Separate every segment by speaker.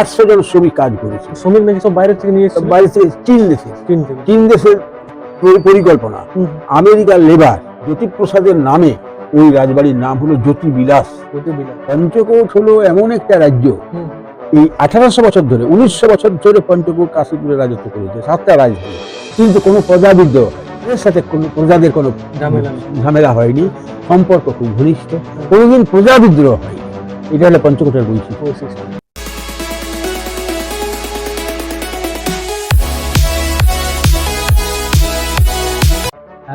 Speaker 1: আটশো জন শ্রমিক কাজ করেছে।
Speaker 2: শ্রমিক নাকি সব বাইরে থেকে নিয়ে
Speaker 1: বাইরে থেকে চীন দেশে
Speaker 2: চীন
Speaker 1: দেশের পরিকল্পনা। আমেরিকার লেবার জ্যোতিপ্রসাদের নামে ওই রাজবাড়ির নাম হলো জ্যোতি বিলাস পঞ্চকোট হলো এমন একটা রাজ্য। এই আঠারোশো বছর ধরে উনিশশো বছর ধরে পঞ্চকোট কাশীপুরে রাজত্ব করেছে সাতটা রাজধানী কিন্তু কোনো প্রজাবিদ্রোহ। এর সাথে কোনো প্রজাদের কোনো
Speaker 2: ঝামেলা
Speaker 1: ঝামেলা হয়নি। সম্পর্ক খুব ঘনিষ্ঠ। কোনোদিন প্রজা বিদ্রোহ হয়নি। এটা হলো পঞ্চকোটের বৈশিষ্ট্য।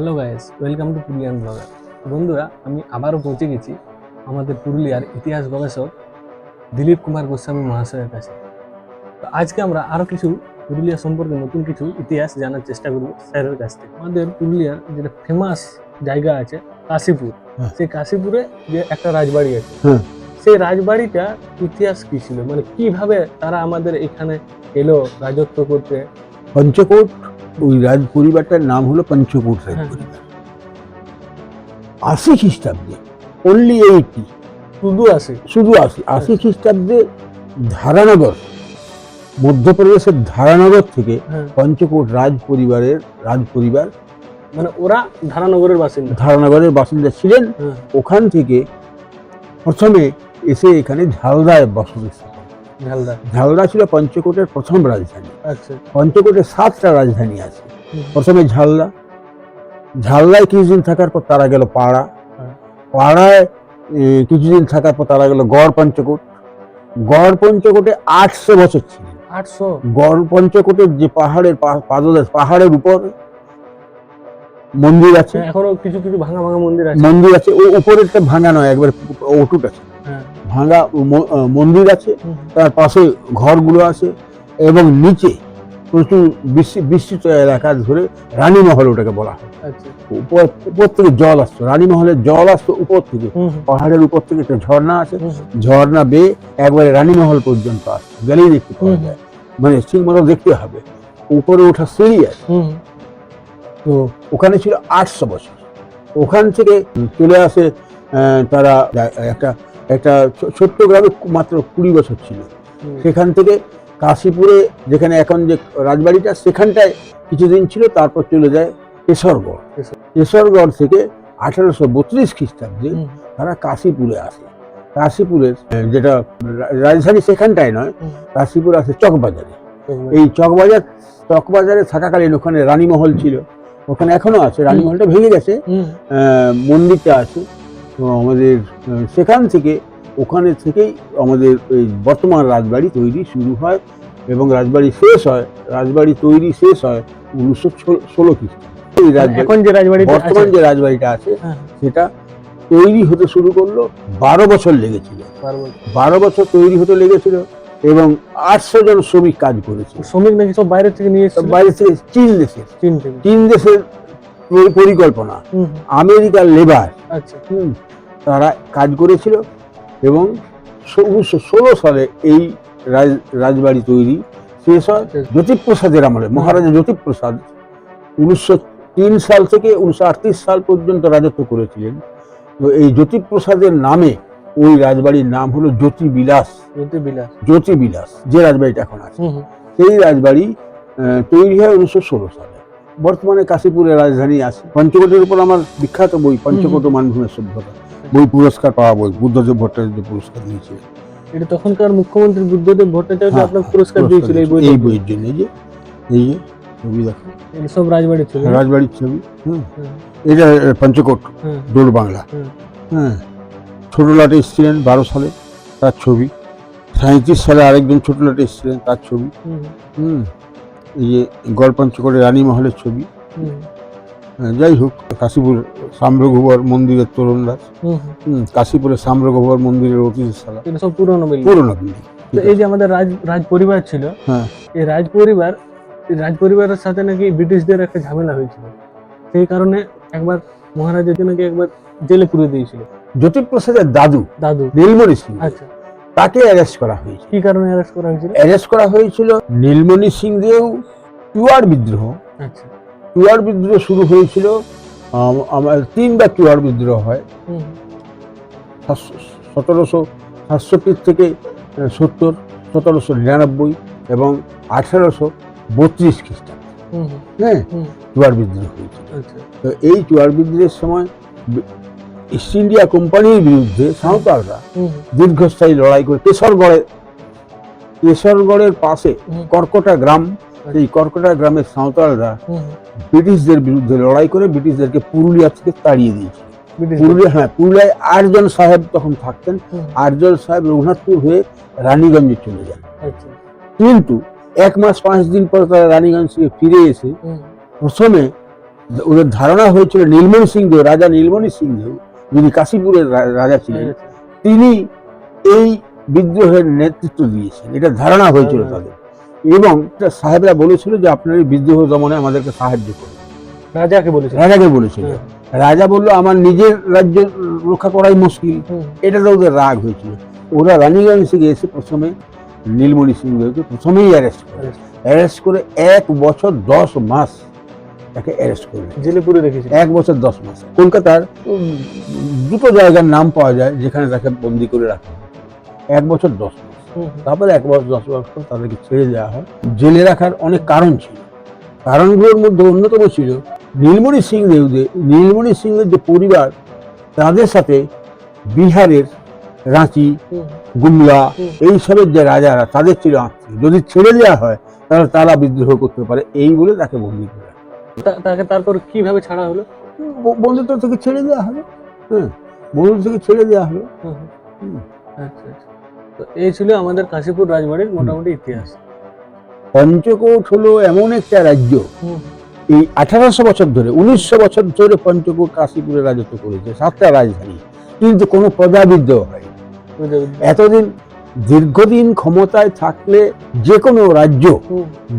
Speaker 2: Hello guys welcome to Purulian blogger বন্ধুরা আমি আবারও পৌঁছে গেছি আমাদের পুরুলিয়ার ইতিহাস গবেষক দিলীপ কুমার গোস্বামী মহাশয়ের কাছে। তো আজকে আমরা আরও কিছু পুরুলিয়া সম্পর্কে নতুন কিছু ইতিহাস জানার চেষ্টা করব স্যারের কাছ থেকে। আমাদের পুরুলিয়ার যেটা ফেমাস জায়গা আছে কাশীপুর।
Speaker 1: হ্যাঁ।
Speaker 2: সেই কাশীপুরে যে একটা রাজবাড়ি আছে।
Speaker 1: হ্যাঁ।
Speaker 2: সেই রাজবাড়িটা ইতিহাস কি ছিল? মানে কীভাবে তারা আমাদের এখানে এলো রাজত্ব করতে?
Speaker 1: পঞ্চকোট ওই রাজ পরিবারটার নাম হলো পঞ্চকোট রাজ
Speaker 2: হ্যাঁ।
Speaker 1: পরিবার। আশি খ্রিস্টাব্দে অনলি এইটি
Speaker 2: শুধু আসে
Speaker 1: শুধু আশি। আশি খ্রিস্টাব্দে ধারানগর মধ্যপ্রদেশের ধারানগর থেকে
Speaker 2: হ্যাঁ।
Speaker 1: পঞ্চকোট রাজ পরিবারের রাজ পরিবার
Speaker 2: মানে ওরা ধারানগরের বাসিন্দা।
Speaker 1: ধারানগরের বাসিন্দা ছিলেন।
Speaker 2: হ্যাঁ।
Speaker 1: ওখান থেকে প্রথমে এসে এখানে ঝালদায় বসবাস।
Speaker 2: ঝালদা।
Speaker 1: ছিল পঞ্চকোটের প্রথম রাজধানী।
Speaker 2: আচ্ছা।
Speaker 1: পঞ্চকোটে সাতটা রাজধানী আছে। প্রথমে ঝালদা। ঝালদায় কিছুদিন থাকার পর তারা গেল পাড়া।
Speaker 2: হ্যাঁ।
Speaker 1: পাড়ায় কিছুদিন থাকার পর তারা গেল গড় পঞ্চকোট। গড় পঞ্চকোটে আটশো বছর ছিল।
Speaker 2: আটশো?
Speaker 1: গড় পঞ্চকোটের যে পাহাড়ের পাদদেশ পাহাড়ের উপর মন্দির আছে।
Speaker 2: হ্যাঁ, এখনও কিছু কিছু ভাঙা ভাঙা মন্দির আছে।
Speaker 1: মন্দির আছে। ও উপরেরটা ভাঙা নয় একবার অটুট আছে ভাঙা মন্দির আছে তার পাশে ঘরগুলো আছে এবং নিচে প্রচুর বিস্তৃ- বিস্তৃত এলাকা ধরে রানীমহল ওটাকে বলা হয়।
Speaker 2: আচ্ছা।
Speaker 1: উপর উপর থেকে জল আসতো রানীমহলের জল আসতো উপর থেকে। পাহাড়ের উপর থেকে একটা ঝর্ণা আছে ঝর্ণা বেয়ে একবারে রানীমহল পর্যন্ত আসতো গেলেই দেখতে পাওয়া যায়। মানে ঠিক মতো দেখতে হবে। উপরে ওঠা সিঁড়ি আছে। তো ওখানে ছিল আটশো বছর। ওখান থেকে চলে আসে আহ, তারা একটা একটা ছোট্ট গ্রামে মাত্র কুড়ি বছর ছিল। সেখান থেকে কাশীপুরে যেখানে এখন যে রাজবাড়িটা সেখানটায় কিছুদিন ছিল তারপর চলে যায় কেশরগড়। কেশরগড় থেকে আঠারোশো বত্রিশ খ্রিস্টাব্দে তারা কাশীপুরে আসে। কাশীপুরের যেটা রাজধানী সেখানটায় নয় কাশীপুর আসে চকবাজারে। এই চকবাজার চকবাজারে থাকাকালীন ওখানে রানীমহল ছিল। ওখানে এখনও আছে রানীমহলটা ভেঙে গেছে। মন্দিরটা আছে। আমাদের সেখান থেকে ওখানে থেকেই আমাদের এই বর্তমান রাজবাড়ি তৈরি শুরু হয় এবং রাজবাড়ি শেষ হয় রাজবাড়ি তৈরি শেষ হয় উনিশশো ষোলো খ্রিস্টাব্দে এই রাজবাড়ি
Speaker 2: এখন যে রাজবাড়িটা
Speaker 1: বর্তমান
Speaker 2: আছে
Speaker 1: যে রাজবাড়িটা আছে
Speaker 2: হ্যাঁ,
Speaker 1: সেটা তৈরি হতে শুরু করল বারো বছর লেগেছিল। বারো বছর। তৈরি হতে লেগেছিল এবং আটশো জন শ্রমিক কাজ করেছে।
Speaker 2: শ্রমিক নাকি সব বাইরে থেকে নিয়ে
Speaker 1: বাইরে থেকে চীন দেশের
Speaker 2: চীন
Speaker 1: দেশের পরিকল্পনা। আমেরিকার লেবার
Speaker 2: আচ্ছা।
Speaker 1: তারা কাজ করেছিল এবং উনিশশো ষোলো সালে এই রাজ- রাজবাড়ি তৈরি। শেষ হয় জ্যোতিপ্রসাদের আমলে মহারাজা জ্যোতিপ্রসাদ উনিশশো তিন সাল থেকে উনিশশো আটত্রিশ সাল পর্যন্ত রাজত্ব করেছিলেন। তো এই জ্যোতিপ্রসাদের নামে ওই রাজবাড়ির নাম হলো জ্যোতি বিলাস
Speaker 2: জ্যোতি বিলাস
Speaker 1: জ্যোতি যে রাজবাড়িটা এখন আছে। সেই রাজবাড়ি তৈরি হয় উনিশশো ষোলো সালে। বর্তমানে কাশীপুরের রাজধানী আছে। পঞ্চকোটের উপর আমার বিখ্যাত বই পঞ্চকোট মানভূমের সভ্যতা। বই পুরস্কার পাওয়া বই বুদ্ধদেব ভট্টাচার্য পুরস্কার দিয়েছে
Speaker 2: এটা তখনকার মুখ্যমন্ত্রী বুদ্ধদেব ভট্টাচার্য
Speaker 1: হ্যাঁ,
Speaker 2: আপনার পুরস্কার দিয়েছিল এই বই
Speaker 1: এই বইয়ের জন্য এই যে এই যে ছবি দেখো।
Speaker 2: সব রাজবাড়ি ছিল
Speaker 1: রাজবাড়ির ছবি হুম।
Speaker 2: হ্যাঁ,
Speaker 1: এটা পঞ্চকোট
Speaker 2: হ্যাঁ,
Speaker 1: দোল বাংলা। হ্যাঁ। ছোট লাটে এসেছিলেন বারো সালে তার ছবি। সাঁত্রিশ সালে আরেকজন ছোট লাটে এসেছিলেন তার ছবি।
Speaker 2: হুম।
Speaker 1: এই যে গড় পঞ্চকোটের রানী মহলের ছবি হ্যাঁ, যাই হোক কাশীপুর সাম্রঘুবর মন্দিরের
Speaker 2: হুম। হুম,
Speaker 1: কাশীপুরের সাম্রঘুবর মন্দিরের অতিথিশালা
Speaker 2: সব পুরনো
Speaker 1: পুরোনো
Speaker 2: এই যে আমাদের রাজ রাজ পরিবার ছিল
Speaker 1: হ্যাঁ।
Speaker 2: এই রাজ পরিবার রাজ পরিবারের সাথে নাকি ব্রিটিশদের একটা ঝামেলা হয়েছিল। সেই কারণে একবার মহারাজাকে নাকি একবার জেলে পুরে দিয়েছিল।
Speaker 1: জ্যোতিপ্রসাদের দাদু
Speaker 2: দাদু।
Speaker 1: নীলমণি সিং
Speaker 2: আচ্ছা।
Speaker 1: তাকে অ্যারেস্ট করা হয়েছে।
Speaker 2: কি কারণে অ্যারেস্ট করা হয়েছিল?
Speaker 1: অ্যারেস্ট করা হয়েছিল নীলমণি সিং দেও চুয়ার বিদ্রোহ।
Speaker 2: আচ্ছা।
Speaker 1: চুয়ার বিদ্রোহ শুরু হয়েছিল আম- আমার তিনবার চুয়ার বিদ্রোহ হয়। সতেরোশো সাতষট্টি থেকে সত্তর সতেরোশো নিরানব্বই এবং আঠেরোশো বত্রিশ খ্রিস্টাব্দ। হ্যাঁ চুয়ার বিদ্রোহ হয়েছিল।
Speaker 2: আচ্ছা।
Speaker 1: তো এই চুয়ার বিদ্রোহের সময় ইস্ট ইন্ডিয়া কোম্পানির বিরুদ্ধে সাঁওতালরা দীর্ঘস্থায়ী লড়াই করে কেশরগড়ে কেশরগড়ের পাশে কর্কটা গ্রাম এই কর্কটা গ্রামের সাঁওতালরা ব্রিটিশদের বিরুদ্ধে লড়াই করে ব্রিটিশদেরকে পুরুলিয়া থেকে তাড়িয়ে দিয়েছিল পুরুলিয়া হ্যাঁ পুরুলিয়ায় আটজন সাহেব তখন থাকতেন। আটজন সাহেব রঘুনাথপুর হয়ে রানীগঞ্জে চলে যান।
Speaker 2: আচ্ছা।
Speaker 1: কিন্তু এক মাস পাঁচ দিন পর তারা রানীগঞ্জ থেকে ফিরে এসে প্রথমে ওদের ধারণা হয়েছিল নীলমণি সিংদেব রাজা নীলমণি সিংদেব যিনি কাশীপুরের রাজা ছিলেন তিনি এই বিদ্রোহের নেতৃত্ব দিয়েছেন। এটা ধারণা হয়েছিল তাদের। এবং তা সাহেবরা বলেছিল যে আপনার এই বিদ্রোহ দমনে আমাদেরকে সাহায্য করুন।
Speaker 2: রাজাকে বলেছে
Speaker 1: রাজাকে বলেছিল। রাজা বলল আমার নিজের রাজ্য রক্ষা করাই মুশকিল।
Speaker 2: হুম,
Speaker 1: এটাতে ওদের রাগ হয়েছিল। ওরা রানীগঞ্জ থেকে এসে প্রথমে নীলমণি সিংদেবকে প্রথমেই অ্যারেস্ট করে। অ্যারেস্ট করে এক বছর দশ মাস তাকে অ্যারেস্ট করলেন
Speaker 2: জেলে পুরে রেখেছে।
Speaker 1: এক বছর দশ মাস। কলকাতার দুটো জায়গার নাম পাওয়া যায় যেখানে তাকে বন্দি করে রাখা এক বছর দশ মাস। তারপরে এক বছর দশ মাস পর তাদেরকে ছেড়ে দেওয়া হয়। জেলে রাখার অনেক কারণ ছিল। কারণগুলোর মধ্যে অন্যতম ছিল নীলমণি সিং দেবদের নীলমণি সিংয়ের যে পরিবার তাদের সাথে বিহারের রাঁচি গুমলা এইসবের যে রাজারা তাদের ছিল আত্মীয়। যদি ছেড়ে দেওয়া হয় তাহলে তারা বিদ্রোহ করতে পারে। এই বলে তাকে বন্দি করে
Speaker 2: তাকে তারপর কীভাবে ছাড়া হলো?
Speaker 1: বন্ধুত্ব থেকে ছেড়ে দেওয়া হলো। হ্যাঁ বন্ধুত্ব থেকে ছেড়ে দেওয়া হলো।
Speaker 2: আচ্ছা আচ্ছা। তো এই ছিল আমাদের কাশীপুর রাজবাড়ির মোটামুটি ইতিহাস।
Speaker 1: পঞ্চকোট হলো এমন একটা রাজ্য। এই আঠারোশো বছর ধরে উনিশশো বছর ধরে পঞ্চকোট কাশীপুরে রাজত্ব করেছে সাতটা রাজধানী। কিন্তু কোনো প্রজাবিদ্রোহ হয় এতদিন দীর্ঘদিন ক্ষমতায় থাকলে যে কোনো রাজ্য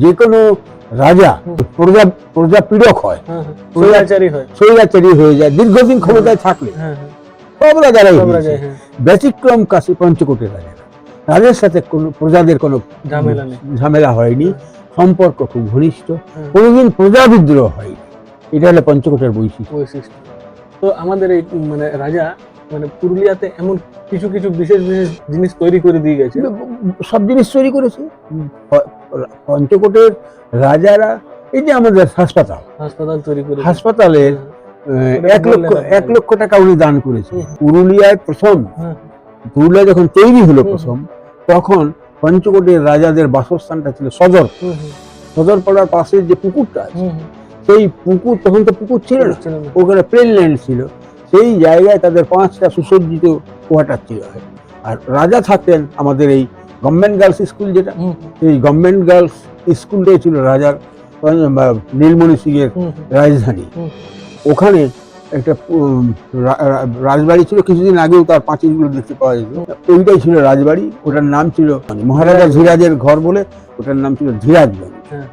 Speaker 1: যে কোনো রাজা
Speaker 2: হুম।
Speaker 1: প্রজা প্রজাপীড়ক হয়।
Speaker 2: স্বৈরাচারী হয়ে।
Speaker 1: যায় দীর্ঘদিন ক্ষমতায় থাকলে। সব রাজারাই ব্যতিক্রম কাশী পঞ্চকোটের রাজা। তাদের সাথে কোনো প্রজাদের কোনো
Speaker 2: ঝামেলা
Speaker 1: ঝামেলা হয়নি। সম্পর্ক খুব ঘনিষ্ঠ। কোনোদিন প্রজা বিদ্রোহ হয়নি। এটা হলো পঞ্চকোটের বৈশিষ্ট্য।
Speaker 2: বৈশিষ্ট্য। তো আমাদের এই মানে রাজা মানে পুরুলিয়াতে এমন কিছু কিছু বিশেষ বিশেষ জিনিস তৈরি করে দিয়ে গেছে?
Speaker 1: সব জিনিস তৈরি করেছে। পঞ্চকোটের রাজারা এই যে আমাদের হাসপাতাল।
Speaker 2: হাসপাতাল তৈরি করে
Speaker 1: হাসপাতালের
Speaker 2: হ্যাঁ,
Speaker 1: এক লক্ষ এক লক্ষ টাকা উনি দান করেছে পুরুলিয়ায় প্রথম
Speaker 2: হ্যাঁ,
Speaker 1: পুরুলিয়া যখন তৈরি হলো প্রথম তখন পঞ্চকোটের রাজাদের বাসস্থানটা ছিল সদর। সদর পাড়ার পাশে যে পুকুরটা আছে সেই পুকুর তখন তো পুকুর ছিল না। ওখানে প্লেন ল্যান্ড ছিল। সেই জায়গায় তাদের পাঁচটা সুসজ্জিত কোয়াটার ছিল। আর রাজা থাকতেন আমাদের এই গভর্নমেন্ট গার্লস স্কুল যেটা এই গভর্নমেন্ট গার্লস স্কুলটাই ছিল রাজার নীলমণি সিংয়ের রাজধানী। ওখানে একটা রাজবাড়ি ছিল কিছুদিন আগেও তার পাঁচিলগুলো দেখতে পাওয়া যেত। ওইটাই ছিল রাজবাড়ি ওটার নাম ছিল মানে মহারাজা ধীরাজের ঘর বলে ওটার নাম ছিল ধীরাজগঞ্জ
Speaker 2: হ্যাঁ।